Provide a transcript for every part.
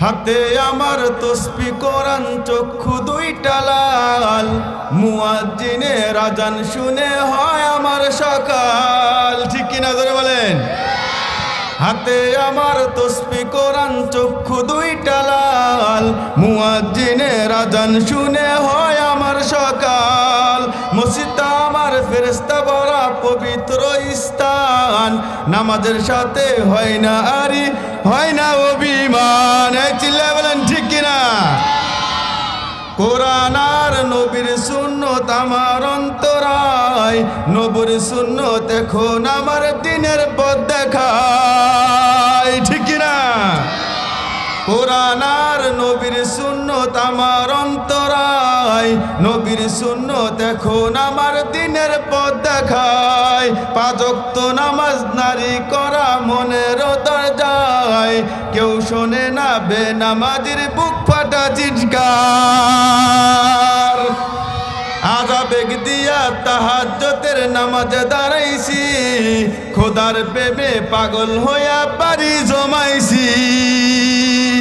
হাতে আমার তসবি কোরআন, চক্ষু দুইটা লাল। মুয়াজ্জিনে রাজান শুনে হয় আমার সকাল। ঠিক কিনা ধরে বলেন? হাতে আমার তসবি কোরআন, চক্ষু দুইটা লাল। মুয়াজ্জিনে রাজান শুনে হয় আমার সকাল। মসজিদটা আমার ফেরেস্তা স্থান নামাজের সাথে হয় না আরি, হয় না অভিমান। ঠিক কিনা? কোরআন আর নবীর সুন্নত আমার অন্তরায়। নবীর সুন্নত এখন আমার দিনের পথ দেখায়। ঠিক কিনা? কোরআন আর নবীর সুন্নত আমার অন্তরায়। নবীর সুন্নত এখন আমার দিনের পথ দেখায়। পাজক্ত নামাজ নারী করা মনের দরজায়। কেউ শোনে না বে নামাজির বুক ফাটা চিৎকার। আজাবেগ দিয়া তাহাজ্জতের নামাজে দাঁড়াইছি। খোদার প্রেমে পাগল হইয়া পারি জমাইছি।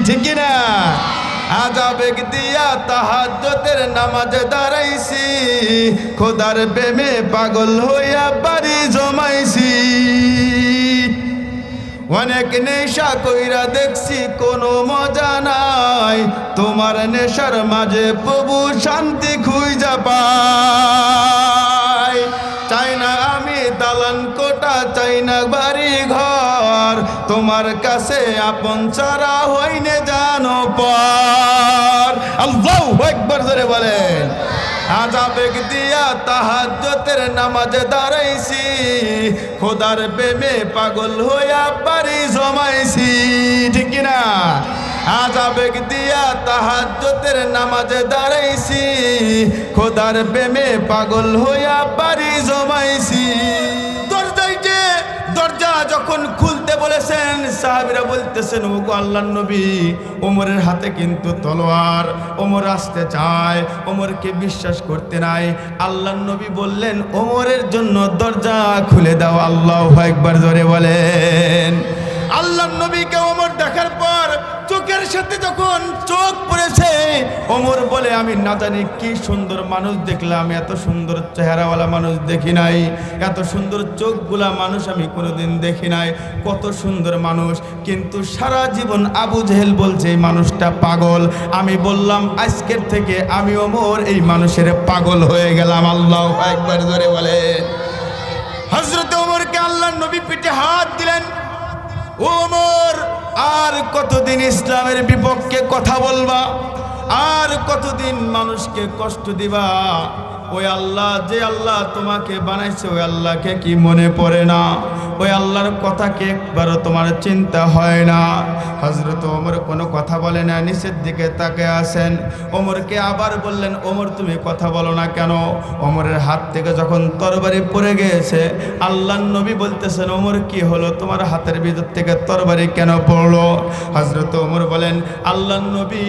ঠিক না আজাবেগ দিয়া তাহাজ্জতের নামাজে দাঁড়াইছি। খোদার প্রেমে পাগল হইয়া পারি জমাইছি। অনেক নেশা কইরা দেখছি, কোনো মজা নাই। তোমার নেশার মাঝে প্রভু শান্তি খুঁজা পাই। চাই না আমি দালান কোটা, চাই না বাড়ি ঘর তোমার কাছে আপন ছাড়া হইনে জানো পর আল্লাহ একবার ধরে বলেন। দিয়া নামাজে দাঁড়াইছি। খোদার প্রেমে পাগল হইয়া পারি জমাইছি। ঠিক না আজাবেগ দিয়া তাহাজ্জতের নামাজে দাঁড়াইছি। খোদার প্রেমে পাগল হইয়া পারি জমাইছি। দরজায় যে দরজা যখন খুলতে বলেছেন, সাহাবিরা বলতেছেন ও গো আল্লাহর নবী, ওমরের হাতে কিন্তু তলোয়ার। ওমর আসতে চায়, ওমরকে বিশ্বাস করতে নাই। আল্লাহর নবী বললেন, ওমরের জন্য দরজা খুলে দাও, আল্লাহ একবার জোরে বলেন। আল্লাহর নবীকে ওমর দেখার পর চোখের সাথে যখন চোখ পড়েছে ওমর বলে, আমি না জানি কি সুন্দর মানুষ দেখলাম, এত সুন্দর চেহারাওয়ালা মানুষ দেখি নাই, এত সুন্দর চোখগুলা মানুষ আমি কোনোদিন দেখি নাই, কত সুন্দর মানুষ। কিন্তু সারা জীবন আবু জেহেল বলছে, এই মানুষটা পাগল। আমি বললাম, আজকের থেকে আমি ওমর, এই মানুষের পাগল হয়ে গেলাম। আল্লাহ একবার ধরে বলে। হজরত ওমরকে আল্লাহ নবী পিঠে হাত দিলেন। ওমর, আর কতদিন ইসলামের বিপক্ষে কথা বলবা? আর কতদিন মানুষকে কষ্ট দিবা? ওই আল্লাহ, যে আল্লাহ তোমাকে বানাইছে, ওই আল্লাহকে কি মনে পড়ে না? ওই আল্লাহর কথাকে একবারও তোমার চিন্তা হয় না? হজরত ওমর কোনো কথা বলে না, নিচের দিকে তাকে আসেন ওমরকে আবার বললেন, ওমর, তুমি কথা বলো না কেন? ওমরের হাত থেকে যখন তরবারি পড়ে গিয়েছে আল্লাহ নবী বলতেছেন, ওমর, কি হলো? তোমার হাতের ভিতর থেকে তরবারি কেন পড়ল? হজরত ওমর বলেন আল্লাহ নবী,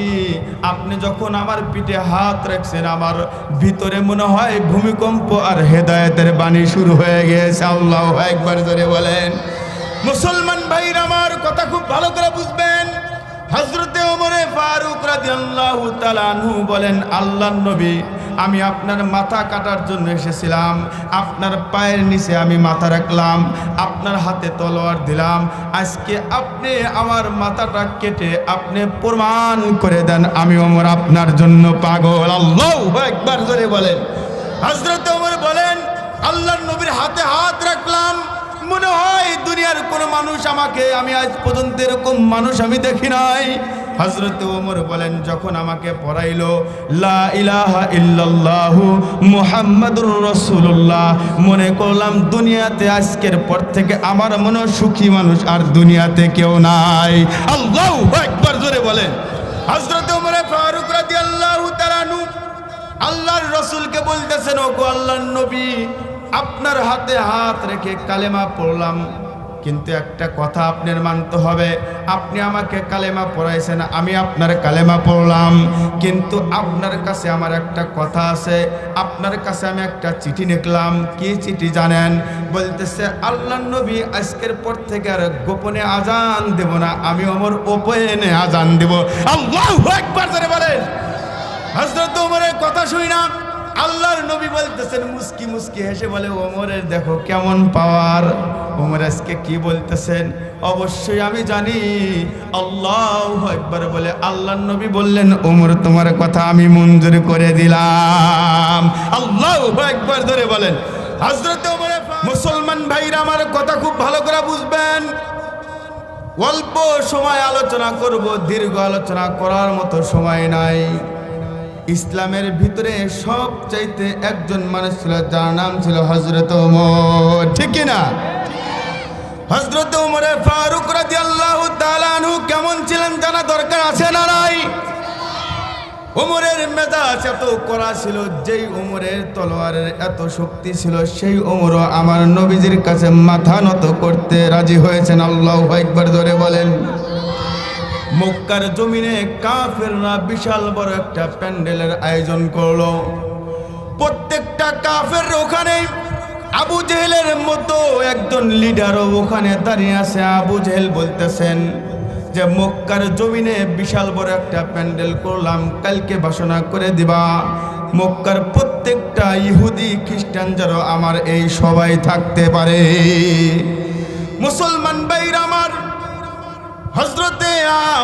আপনি যখন আমার পিঠে হাত রাখছেন, আমার ভিতরে মনে হয়, ভূমিকম্প আর হেদায়তের বাণী শুরু হয়ে গিয়েছে। আল্লাহ একবার ধরে বলেন। মুসলমান ভাইর আমার কথা খুব ভালো করে বুঝবেন। হজরতে ওমরে ফারুক রাদিয়াল্লাহু তাআলা আনহু বলেন, আল্লাহর নবী, আমি আপনার মাথা কাটার জন্য এসেছিলাম। আপনার পায়ের নিচে আমি মাথা রাখলাম। আপনার হাতে তলোয়ার দিলাম। আজকে আপনি আমার মাথাটা কেটে আপনি প্রমাণ করে দেন, আমি ওমর আপনার জন্য পাগল। আল্লাহ একবার ধরে বলেন। হজরত ওমর বলেন, আল্লাহর নবীর হাতে হাত রাখলাম। মনে হয় দুনিয়ার কোনো মানুষ আমাকে, আমি আজ পর্যন্ত এরকম মানুষ আমি দেখি নাই। হজরত ওমর বলেন, যখন আমাকে পড়াইলো ইল্লাল্লাহু মুহাম্মাদুর রাসূলুল্লাহ, মনে করলাম দুনিয়াতে আজকের পর থেকে আমার মনে সুখী মানুষ আর দুনিয়াতে কেউ নাই। আল্লাহু একবার জোরে বলেন। হজরত ওমরে ফারুক রাদিয়াল্লাহু তাআলা আল্লাহর রসুলকে বলতেছেন ও গো আল্লাহর নবী আপনার হাতে হাত রেখে কালেমা পড়লাম, কিন্তু একটা কথা আপনার মানতে হবে। আপনি আমাকে কালেমা পড়াইছেন, আমি আপনার কালেমা পড়লাম, কিন্তু আপনার কাছে আমার একটা কথা আছে। আপনার কাছে আমি একটা চিঠি লিখলাম, কি চিঠি জানেন? বলতেছে আল্লাহ নবী আজকের পর থেকে আর গোপনে আজান দেব না, আমি আমার ওপেনে আজান দেব। আল্লাহু একবার বলেন। হজরত ওমরের কথা না। আল্লাহর নবী বলতেছেন, মুস্কি মুস্কি হেসে বলে, ওমরের দেখো কেমন পাওয়ার। ওমর আজকে কি বলতেছেন? অবশ্যই আমি জানি। আল্লাহ একবার বলে, আল্লাহর নবী বললেন, ওমর, তোমার কথা আমি মঞ্জুর করে দিলাম। আল্লাহ একবার ধরে বলেন হজরত মুসলমান ভাইরা আমার কথা খুব ভালো করে বুঝবেন। অল্প সময় আলোচনা করব, দীর্ঘ আলোচনা করার মতো সময় নাই। ইসলামের ভিতরে সব চাইতে একজন মানুষ ছিল, যার নাম ছিল হজরত ওমর। ঠিক না হজরত ওমরে ফারুক রাজি আল্লাহ কেমন ছিলেন জানা দরকার আছে না নাই? ওমরের মেজাজ এত করা ছিল, যেই ওমরের তলোয়ারের এত শক্তি ছিল, সেই ওমরও আমার নবীজির কাছে মাথা নত করতে রাজি হয়েছেন। আল্লাহ একবার ধরে বলেন। মক্কার জমিনে কাফেররা বিশাল বড় একটা প্যান্ডেলের আয়োজন করল। প্রত্যেকটা কাফের ওখানে আবু জেহেলের মতো একজন লিডারও ওখানে দাঁড়িয়ে আছে। আবু জেহেল বলতেছেন যে, মক্কার জমিনে বিশাল বড় একটা প্যান্ডেল করলাম, কালকে ঘোষণা করে দিবা। মক্কার প্রত্যেকটা ইহুদি, খ্রিস্টান যেন আমার এই সবাই থাকতে পারে। মুসলমান হজরতে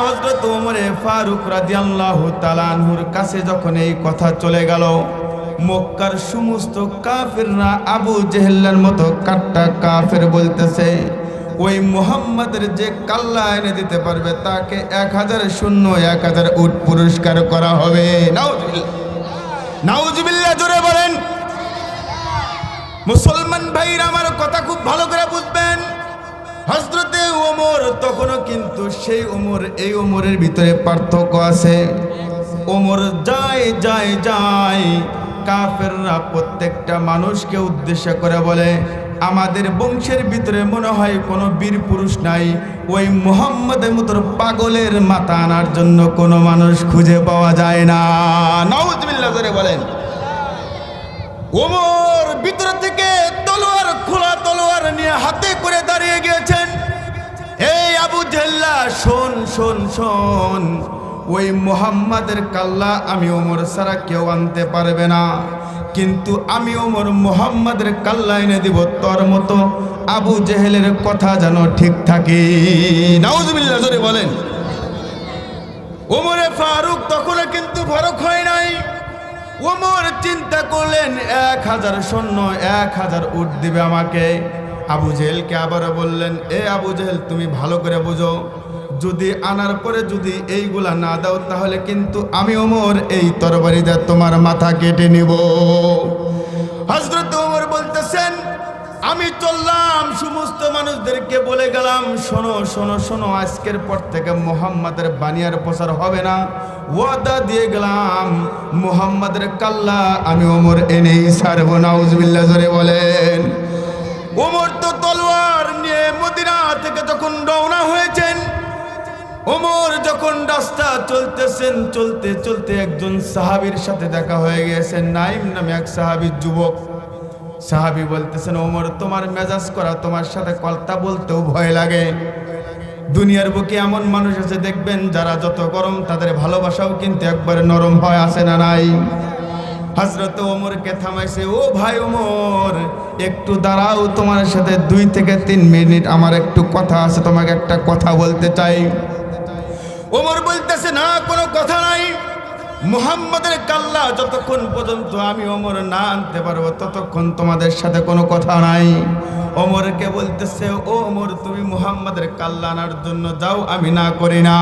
হজরত ওমরে ফারুক রাদিয়াল্লাহু তালানহুর কাছে যখন এই কথা চলে গেল, মক্কার সমস্ত কাফেররা আবু জেহেল্লার মতো কাট্টা কাফের বলতেছে, ওই মোহাম্মদের যে কাল্লা এনে দিতে পারবে, তাকে এক হাজার শূন্য, এক হাজার উট পুরস্কার করা হবে। নাউজুবিল্লাহ। জোরে বলেন। মুসলমান ভাইরা আমার কথা খুব ভালো করে বুঝবেন। হজরতে ওমর তখনও কিন্তু সেই ওমর এই ওমরের ভিতরে পার্থক্য আছে। ওমর যায় যায় যায় কাফেররা প্রত্যেকটা মানুষকে উদ্দেশ্য করে বলে, আমাদের বংশের ভিতরে মনে হয় কোনো বীর পুরুষ নাই। ওই মোহাম্মদের মতো পাগলের মাথা আনার জন্য কোনো মানুষ খুঁজে পাওয়া যায় না। নওয়াজবিল্লা করে বলেন। ওমর ভিতর থেকে তলোয়ার, খোলা তলোয়ার নিয়ে হাতে শোন শোন। ওই মোহাম্মদের কাল্লা আমি ওমর সারা কেউ আনতে পারবে না। কিন্তু আমি ওমর মোহাম্মদের কাল্লা এনে দিব তোর মতো। আবু জেহেলের কথা যেন ঠিক থাকে। নাউজবিল্লা বলেন। ওমরে ফারুক তখন কিন্তু ফারুক হয় নাই। ওমর চিন্তা করলেন, এক হাজার সৈন্য, এক হাজার উট দিবে আমাকে। আবু জেহেলকে আবারও বললেন, এ আবু জেহেল, তুমি ভালো করে বুঝো। যদি আনার পরে যদি এইগুলা না দাও, তাহলে কিন্তু আমি ওমর এই তরবারিতে তোমার মাথা কেটে নিব। হজরত ওমর বলতেছেন, আমি চললাম, সমস্ত মানুষদেরকে বলে গেলাম, শোনো শোনো শোনো, আজকের পর থেকে মোহাম্মদের বানিয়ার প্রচার হবে না। ওয়াদা দিয়ে গেলাম, মোহাম্মদের কাল্লা আমি ওমর এনেই সারব নাউজবিল্লা জোরে বলেন। ওমর তো তলোয়ার নিয়ে মদিনা থেকে যখন রওনা হয়েছেন ওমর যখন রাস্তা চলতেছেন, চলতে চলতে একজন সাহাবীর সাথে দেখা হয়ে গেছে নাইম নামে এক সাহাবীর যুবক। সাহাবি বলতেছেন, ওমর, তোমার মেজাজ করা, তোমার সাথে কথা বলতেও ভয় লাগে। দুনিয়ার বুকে এমন মানুষ আছে, দেখবেন যারা যত গরম তাদের ভালোবাসাও কিন্তু একবারে নরম হয়, আসে না নাই। হজরত ওমরকে থামাইছে, ও ভাই ওমর, একটু দাঁড়াও, তোমার সাথে দুই থেকে তিন মিনিট আমার একটু কথা আছে, তোমাকে একটা কথা বলতে চাই। ওমর বলতেছে, না, কোনো কথা নাই। মুহাম্মদের কাল্লা যতক্ষণ পর্যন্ত আমি ওমর না আনতে পারব, ততক্ষণ তোমাদের সাথে কোনো কথা নাই। ওমরকে বলতেছে, ও ওমর, তুমি মুহাম্মাদের কাল্লা আনার জন্য যাও, আমি না করি না।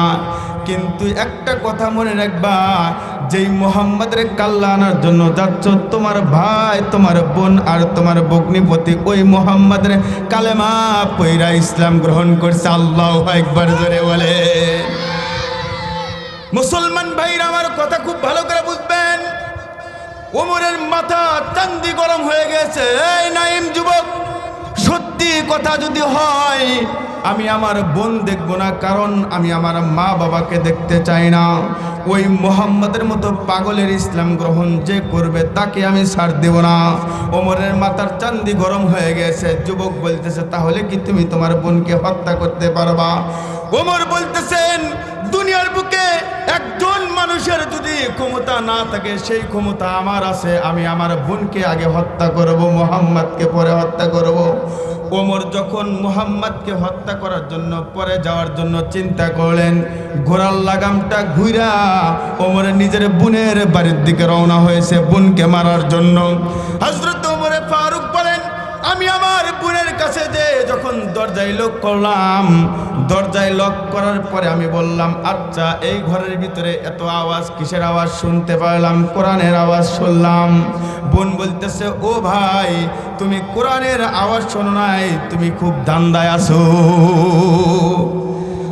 কিন্তু একটা কথা মনে রাখবা, যেই মুহাম্মাদের কাল্লা আনার জন্য যাচ্ছ, তোমার ভাই, তোমার বোন আর তোমার বগ্নিপতি ওই মুহাম্মাদের কালেমা পৈরা ইসলাম গ্রহণ করছে। আল্লাহ একবার জোরে বলে। মুসলমান ভাইরা আমার কথা খুব ভালো করে বুঝবেন। ওমরের মাথা চান্দি গরম হয়ে গেছে। এই নাইম যুবক, সত্যি কথা যদি হয়, আমি আমার বোন দেখব না, কারণ আমি আমার মা বাবাকে দেখতে চাই না। ওই মোহাম্মদের মতো পাগলের ইসলাম গ্রহণ যে করবে, তাকে আমি ছাড় দেব না। ওমরের মাথার চান্দি গরম হয়ে গেছে। যুবক বলতেছে, তাহলে কি তুমি তোমার বোনকে হত্যা করতে পারবা? ওমর বলতেছেন, দুনিয়ার একজন মানুষের যদি ক্ষমতা না থাকে, সেই ক্ষমতা আমার আছে, আমি আমার বোনকে আগে হত্যা করব, মোহাম্মদকে পরে হত্যা করব। ওমর যখন মোহাম্মদকে হত্যা করার জন্য, পরে যাওয়ার জন্য চিন্তা করলেন, ঘোড়ার লাগামটা ঘুরা ওমর নিজের বোনের বাড়ির দিকে রওনা হয়েছে বোনকে মারার জন্য। হজরত কাছে যে যখন দরজায় লক করলাম, দরজায় লক করার পরে আমি বললাম আচ্ছা এই ঘরের ভিতরে এত আওয়াজ কিসের আওয়াজ শুনতে পারলাম? কোরআনের আওয়াজ শুনলাম। বোন বলতেছে, ও ভাই, তুমি কোরআনের আওয়াজ শোনো নাই, তুমি খুব দান্দায় আছো।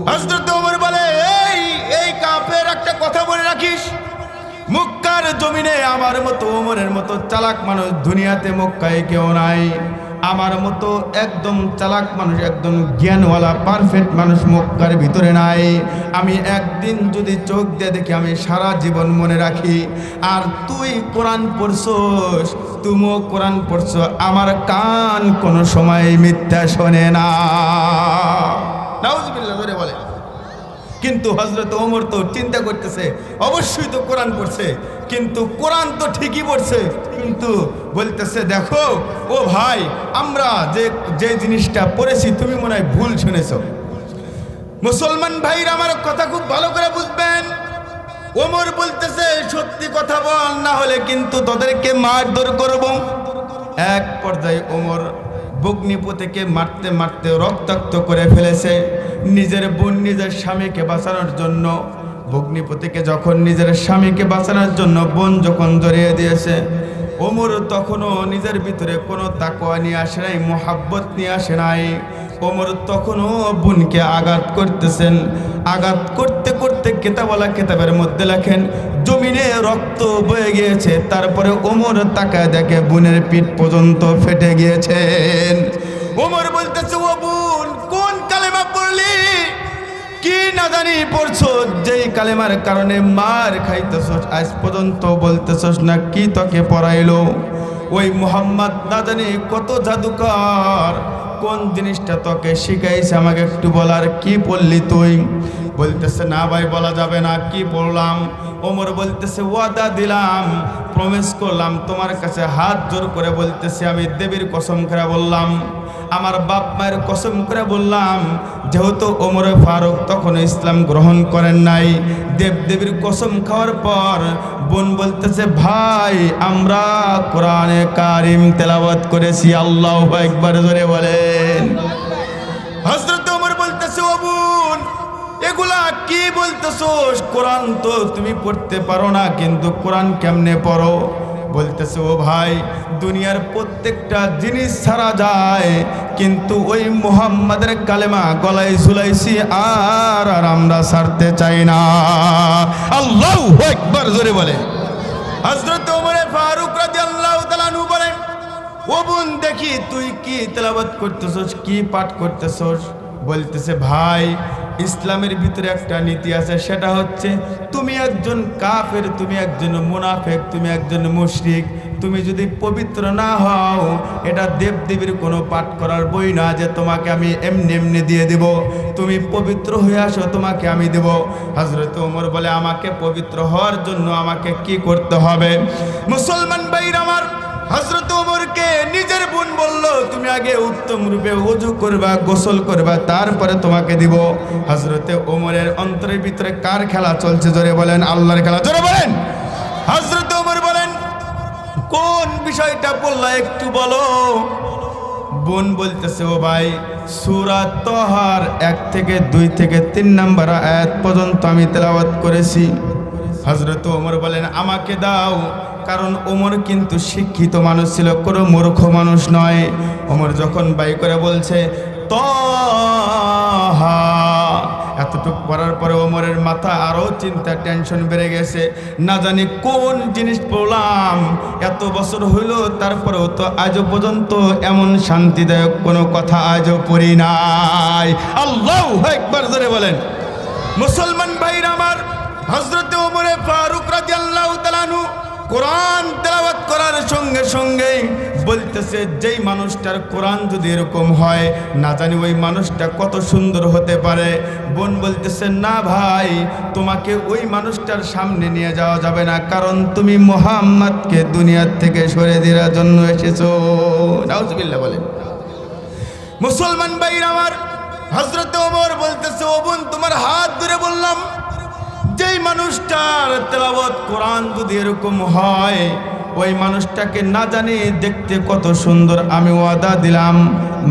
হজরত ওমর বলে, এই এই কাপের একটা কথা বলে রাখিস। মক্কার জমিনে আমার মতো ওমরের মতো চালাক মানুষ দুনিয়াতে মক্কায় কেউ নাই। আমার মতো একদম চালাক মানুষ, একদম জ্ঞানওয়ালা পারফেক্ট মানুষ মক্কার ভিতরে নাই। আমি একদিন যদি চোখ দিয়ে দেখি, আমি সারা জীবন মনে রাখি, আর তুই কোরআন পড়ছস, তুমিও কোরআন পড়ছ, আমার কান কোনো সময় মিথ্যা শোনে না। নাউজুবিল্লাহ ধরে বলে কিন্তু হজরত ওমর তো চিন্তা করতেছে, অবশ্যই তো কোরআন পড়ছে, কিন্তু কোরআন তো ঠিকই পড়ছে, কিন্তু বলতেছে, দেখো, ও ভাই, আমরা যে যে জিনিসটা পড়েছি, তুমি মনে হয় ভুল শুনেছ। মুসলমান ভাইরা আমার কথা খুব ভালো করে বুঝবেন। ওমর বলতেছে, সত্যি কথা বল, না হলে কিন্তু তাদেরকে মারধর করব। এক পর্যায়ে ওমর বগ্নিপতিকে মারতে মারতে রক্তাক্ত করে ফেলেছে। নিজের বোন নিজের স্বামীকে বাঁচানোর জন্য। ভগ্নিপতিকে যখন নিজের স্বামীকে বাঁচানোর জন্য বোন যখন জড়িয়ে দিয়েছে, ওমর তখনও নিজের ভিতরে কোনো তাকোয়া নিয়ে আসে নাই, মোহাব্বত নিয়ে আসে নাই। ওমর তখনও বোনকে আঘাত করতেছেন। আঘাত করতে করতে কেতাবলা কেতাবের মধ্যে লেখেন, জমিনে রক্ত বয়ে গিয়েছে, তারপরে ওমর তাকায় দেখে বোনের পিঠ পর্যন্ত ফেটে গিয়েছেন। ওমর বলতেছে, ও বোন, কোন কালেমা পড়লি? কি না জানি পড়ছো, যেই কালেমার কারণে মার খাইতেছস, আজ পর্যন্ত বলতেছস না কি তোকে পড়াইলো? ওই মোহাম্মদ না জানি কত জাদুকর কোন জিনিসটা তোকে শিখাইছে? আমাকে একটু বলার কি পড়লি তুই? বলতেছে, না ভাই, বলা যাবে না। কি পড়লাম ওমর বলতেছে, ওয়াদা দিলাম প্রমিস করলাম, তোমার কাছে হাত জোর করে বলতেছে, আমি দেবীর কসম করে বললাম, আমার বাপ মায়ের কসম করে বললাম, যেহেতু ওমরে ফারুক তখন ইসলাম গ্রহণ করেন নাই, দেব দেবীর কসম খাওয়ার পর বোন বলতেছে, ভাই, আমরা কোরআনে কারিম তেলাওয়াত করেছি, আল্লাহ একবার ধরে বলেন। হজরত এগুলা কি বলতেছোস? কোরআন তো তুমি পড়তে পারো না, কিন্তু কোরআন কেমনে পড়ো? বলতেছে, ও ভাই, দুনিয়ার প্রত্যেকটা জিনিস ছাড়া যায়, কিন্তু ওই মুহাম্মাদের কালেমা গলায় ঝুলাইছি আর আর আমরা ছাড়তে চাই না। আল্লাহ একবার জোরে বলে। হজরত ওমরে ফারুক রাদিয়াল্লাহু তাআলা নু বলেন, ও বোন, দেখি তুই কি তেলাবাত করতেছস, কি পাঠ করতেছস? বলতেছে, ভাই, ইসলামের ভিতরে একটা নীতি আছে, সেটা হচ্ছে তুমি একজন কাফের, তুমি একজন মুনাফেক, তুমি একজন মুশরিক, তুমি যদি পবিত্র না হও, এটা দেবদেবীর কোনো পাঠ করার বই না যে তোমাকে আমি এমনি এমনি দিয়ে দেব। তুমি পবিত্র হয়ে আসো, তোমাকে আমি দেব। হজরত ওমর বলে, আমাকে পবিত্র হওয়ার জন্য আমাকে কি করতে হবে? মুসলমান বাইর আমার হজরত ওমরকে নিজের বোন বলল, তুমি আগে উত্তম রূপে অজু করবা, গোসল করবা, তারপরে তোমাকে দিব। হজরতে ওমরের অন্তরের ভিতরে কার খেলা চলছে? জোরে বলেন, আল্লাহর খেলা। জোরে বলেন। হজরত ওমর বলেন, কোন বিষয়টা বললা একটু বলো? বোন বলতেছে, ও ভাই, সুরা তহার এক থেকে দুই থেকে তিন নাম্বার আয়াত পর্যন্ত আমি তেলাওয়াত করেছি। হজরত ওমর বলেন, আমাকে দাও। কারণ ওমর কিন্তু শিক্ষিত মানুষ ছিল, কোনো মূর্খ মানুষ নয়। ওমর যখন বাই করে বলছে, তহা এতটুক পড়ার পরে ওমরের মাথা আরও চিন্তা, টেনশন বেড়ে গেছে। না জানি কোন জিনিস পড়লাম, এত বছর হইল, তারপরেও তো আজও পর্যন্ত এমন শান্তিদায়ক কোনো কথা আজও পড়ি নাই। আল্লাহ একবার ধরে বলেন। মুসলমান ভাইরা আমার হজরতে ওমরে ফারুক রাজি আল্লাহ তালানু কোরআন তেলাওয়াত করার সঙ্গে সঙ্গে বলতেছে, যেই মানুষটার কোরআন যদি এরকম হয়, না জানি ওই মানুষটা কত সুন্দর হতে পারে। বোন বলতেছে, না ভাই, তোমাকে ওই মানুষটার সামনে নিয়ে যাওয়া যাবে না, কারণ তুমি মোহাম্মদকে দুনিয়ার থেকে সরে দেওয়ার জন্য এসেছ। নাউজুবিল্লাহ বলেন। মুসলমান ভাইরা আমার হজরত ওমর বলতেছে, ও বোন, তোমার হাত ধরে বললাম যেই মানুষটার তেলাওয়াত কোরআন যদি এরকম হয়, ওই মানুষটাকে না জানি দেখতে কত সুন্দর, আমি ওয়াদা দিলাম,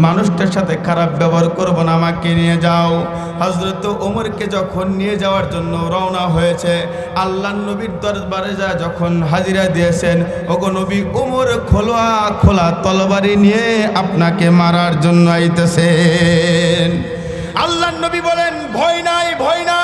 মানুষটার সাথে খারাপ ব্যবহার করব না, আমাকে নিয়ে যাও। হজরত ওমরকে যখন নিয়ে যাওয়ার জন্য রওনা হয়েছে, আল্লাহ নবীর দরবারে যা যখন হাজিরা দিয়েছেন, ওগো নবী ওমর খোলা খোলা তলবারি নিয়ে আপনাকে মারার জন্য আইতেছেন। আল্লাহ নবী বলেন, ভয় নাই ভয় নাই।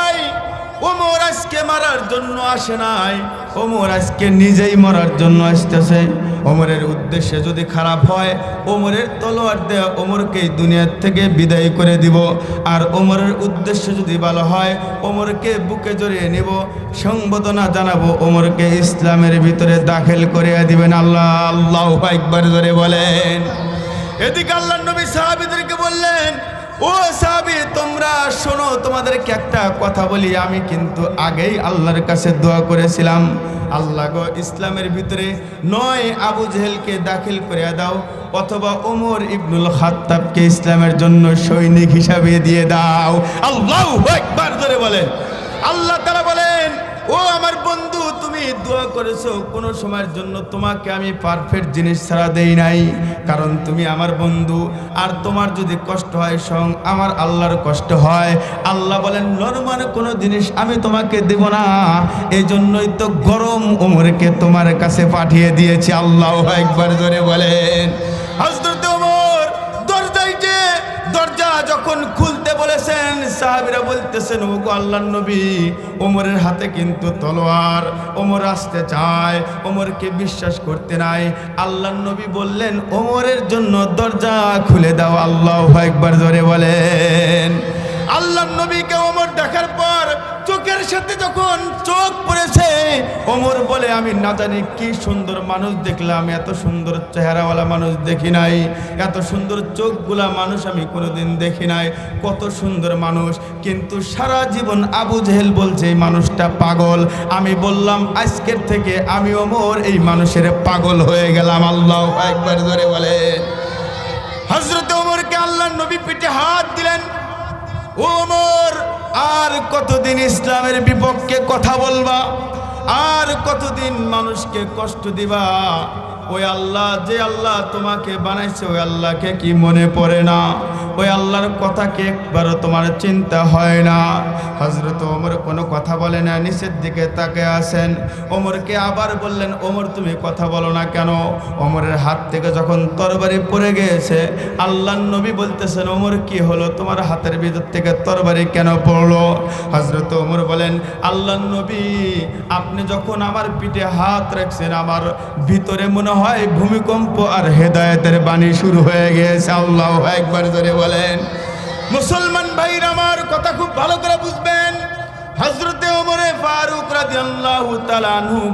ওমর আজকে মারার জন্য আসে নাই। ওমর আজকে নিজেই মরার জন্য আসতেছে। ওমরের উদ্দেশ্যে যদি খারাপ হয়, ওমরের তলোয়ার দেয়া ওমরকে দুনিয়ার থেকে বিদায় করে দিব। আর ওমরের উদ্দেশ্য যদি ভালো হয়, ওমরকে বুকে জড়িয়ে নিব। সংবোধনা জানাব ওমরকে ইসলামের ভিতরে দাখিল করে দিবেন আল্লাহ। আল্লাহ একবার ধরে বলেন। এদিকে আল্লাহ নবী সাহাবিদেরকে বললেন ও সাহাবি, তোমরা শোনো, তোমাদেরকে একটা কথা বলি। আমি কিন্তু আগেই আল্লাহর কাছে দোয়া করেছিলাম। আল্লাহ গো, ইসলামের ভিতরে নয় আবু জেহেলকে দাখিল করে দাও, অথবা ওমর ইবনুল খাত্তাবকে ইসলামের জন্য সৈনিক হিসাবে দিয়ে দাও। আল্লাহ একবার ধরে বলেন। আল্লাহ তারা বলেন ও আমার বন্ধু, তুমি দোয়া করেছ, কোনো সময়ের জন্য তোমাকে আমি পারফেক্ট জিনিস ছাড়া দেই নাই। কারণ তুমি আমার বন্ধু, আর তোমার যদি কষ্ট হয় সং আমার আল্লাহর কষ্ট হয়। আল্লাহ বলেন, নরমাল কোনো জিনিস আমি তোমাকে দেব না। এই জন্যই তো গরম ওমরকে তোমার কাছে পাঠিয়ে দিয়েছি। আল্লাহ একবার ধরে বলেন। হজরত ওমর দরজায় যে দরজা যখন সাহাবিরা বলতেছেন ও গো আল্লাহর নবী, ওমরের হাতে কিন্তু তলোয়ার। ওমর আসতে চায়, ওমরকে বিশ্বাস করতে নাই। আল্লাহর নবী বললেন, ওমরের জন্য দরজা খুলে দাও, আল্লাহ একবার জোরে বলেন। আল্লাহর নবীকে ওমর দেখার পর চোখের সাথে যখন ওমর বলে, আমি না জানি কি সুন্দর মানুষ দেখলাম, এত সুন্দর চেহারাওয়ালা মানুষ দেখি নাই, এত সুন্দর চোখগুলা মানুষ আমি কোনোদিন দেখি নাই, কত সুন্দর মানুষ। কিন্তু সারা জীবন আবু জেহেল বলছে, এই মানুষটা পাগল। আমি বললাম, আজকের থেকে আমি ওমর, এই মানুষের পাগল হয়ে গেলাম। আল্লাহ একবার ধরে বলে। হজরত ওমরকে আল্লাহ নবী পিঠে হাত দিলেন। ওমর, আর কতদিন ইসলামের বিপক্ষে কথা বলবা? আর কতদিন মানুষকে কষ্ট দিবা? ওই আল্লাহ, যে আল্লাহ তোমাকে বানাইছে, ওই আল্লাহকে কি মনে পড়ে না? ওই আল্লাহর কথাকে একবারও তোমার চিন্তা হয় না? হজরত ওমর কোনো কথা বলে না, নিচের দিকে তাকে আসেন ওমরকে আবার বললেন, ওমর, তুমি কথা বলো না কেন? ওমরের হাত থেকে যখন তরবারি পড়ে গিয়েছে আল্লাহ নবী বলতেছেন, ওমর, কি হলো? তোমার হাতের ভিতর থেকে তরবারি কেন পড়ল? হজরত ওমর বলেন আল্লাহ নবী, আপনি যখন আমার পিঠে হাত রাখছেন, আমার ভিতরে মনে হয়, ভূমিকম্প আর হেদায়তের বাণী শুরু হয়ে গিয়েছে। আল্লাহ একবার ধরে বলেন। মুসলমান ভাইর আমার কথা খুব ভালো করে বুঝবেন। হজরতে ওমরে ফারুক রাজি আল্লাহ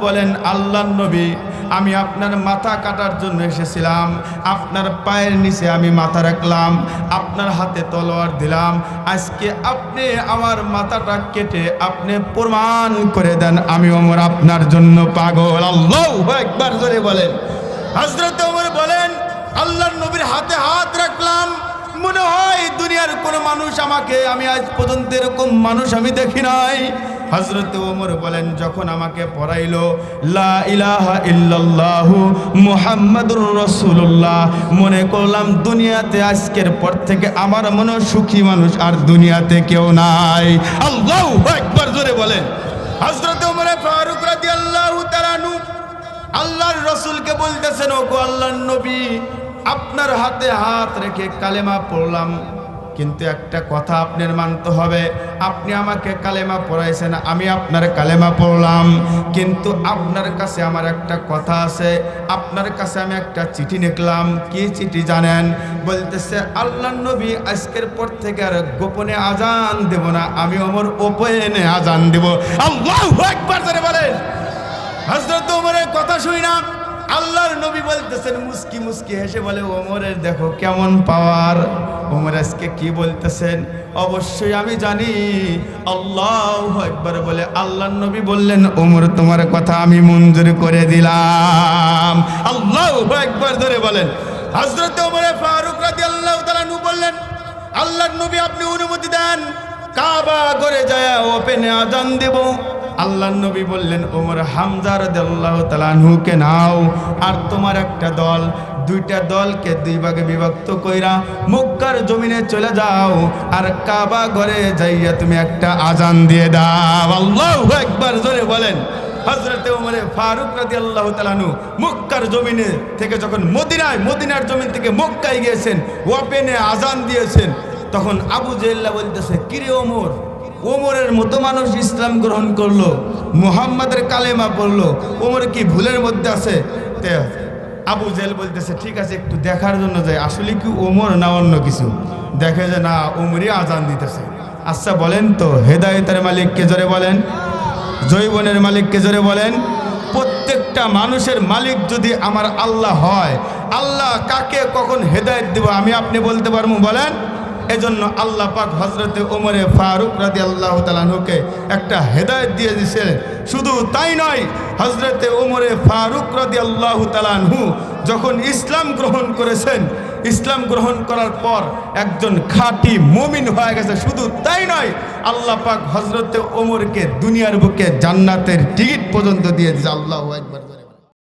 বলেন আল্লাহ নবী আমি আপনার মাথা কাটার জন্য এসেছিলাম। আপনার পায়ের নিচে আমি মাথা রাখলাম। আপনার হাতে তলোয়ার দিলাম। আজকে আপনি আমার মাথাটা কেটে আপনি প্রমাণ করে দেন, আমি ওমর আপনার জন্য পাগল। আল্লাহ একবার ধরে বলেন। হজরত ওমর বলেন, আল্লাহর নবীর হাতে হাত রাখলাম। মনে হয় দুনিয়ার কোনো মানুষ আমাকে, আমি আজ পর্যন্ত এরকম মানুষ আমি দেখি নাই। হজরত ওমর বলেন, যখন আমাকে পড়াইলো, লা ইলাহা ইল্লাল্লাহু মুহাম্মাদুর রাসূলুল্লাহ, মনে করলাম, দুনিয়াতে আজকের পর থেকে আমার মনে সুখী মানুষ আর দুনিয়াতে কেউ নাই। আল্লাহু একবার জোরে বলেন। হজরত ওমরে ফারুক রাদিয়াল্লাহু তাআলা আল্লাহর রসুলকে বলতেছেন ও গো আল্লাহর নবী, আপনার হাতে হাত রেখে কালেমা পড়লাম। কিন্তু একটা কথা আপনার মানতে হবে। আপনি আমাকে কালেমা পড়াইছেন, আমি আপনার কালেমা পড়লাম। কিন্তু আপনার কাছে আমার একটা কথা আছে, আপনার কাছে আমি একটা চিঠি লিখলাম। কি চিঠি জানেন? বলতেছে আল্লাহ নবী আজকের পর থেকে আর গোপনে আজান দেব না, আমি ওমর ওপেনে আজান দেব। আল্লাহু একবার বলেন। হজরত ওমরের কথা শুই আল্লাহর নবী বলতেছেন, মুস্কি মুস্কি হেসে বলে, ওমরের দেখো কেমন পাওয়ার। ওমর আজকে কি বলতেছেন? অবশ্যই আমি জানি। আল্লাহ একবার বলে, আল্লাহর নবী বললেন, ওমর, তোমার কথা আমি মঞ্জুর করে দিলাম। আল্লাহ একবার ধরে বলেন। হজরত ওমরে ফারুক রাজি আল্লাহ তালানু বললেন, আল্লাহর নবী আপনি অনুমতি দেন, কাবা করে যায় ওপেনে আজান দেব। আল্লাহ নবী বললেন, ওমর হামজার দেল্লাহ তালানহুকে নাও। আর তোমার একটা দল, দুইটা দলকে দুই ভাগে বিভক্ত কইরা মক্কার জমিনে চলে যাও। আর কাবা ঘরে যাইয়া তুমি একটা আজান দিয়ে দাও। আল্লাহ একবার জোরে বলেন। ফারুক মক্কার জমিনে থেকে যখন মদিনায়, মদিনার জমিন থেকে আজান দিয়েছেন, তখন আবু জেল্লা বলতেছে, কিরে ওমর ওমরের মতো মানুষ ইসলাম গ্রহণ করল, মুহাম্মাদের কালেমা পড়ল, ওমর কি ভুলের মধ্যে আছে? তে, আবু জেল বলতেছে, ঠিক আছে, একটু দেখার জন্য যাই। আসলে কি ওমর না অন্য কিছু? দেখে যে, না, ওমরই আজান দিতেছে। আচ্ছা বলেন তো, হেদায়তের মালিককে জোরে বলেন জৈবনের মালিককে জোরে বলেন, প্রত্যেকটা মানুষের মালিক যদি আমার আল্লাহ হয়, আল্লাহ কাকে কখন হেদায়ত দিব আমি আপনি বলতে পারব? বলেন। এজন্য আল্লাহ পাক হজরতে ওমরে ফারুক রাদি আল্লাহ তালাহুকে একটা হেদায়ত দিয়ে দিয়েছিলেন শুধু তাই নয় হজরতে ওমরে ফারুক রাদি আল্লাহ তালানহু যখন ইসলাম গ্রহণ করেছেন, ইসলাম গ্রহণ করার পর একজন খাঁটি মমিন হয়ে গেছে। শুধু তাই নয়, আল্লাহ পাক হজরতে ওমরকে দুনিয়ার বুকে জান্নাতের টিকিট পর্যন্ত দিয়ে দিয়েছে। আল্লাহ একবার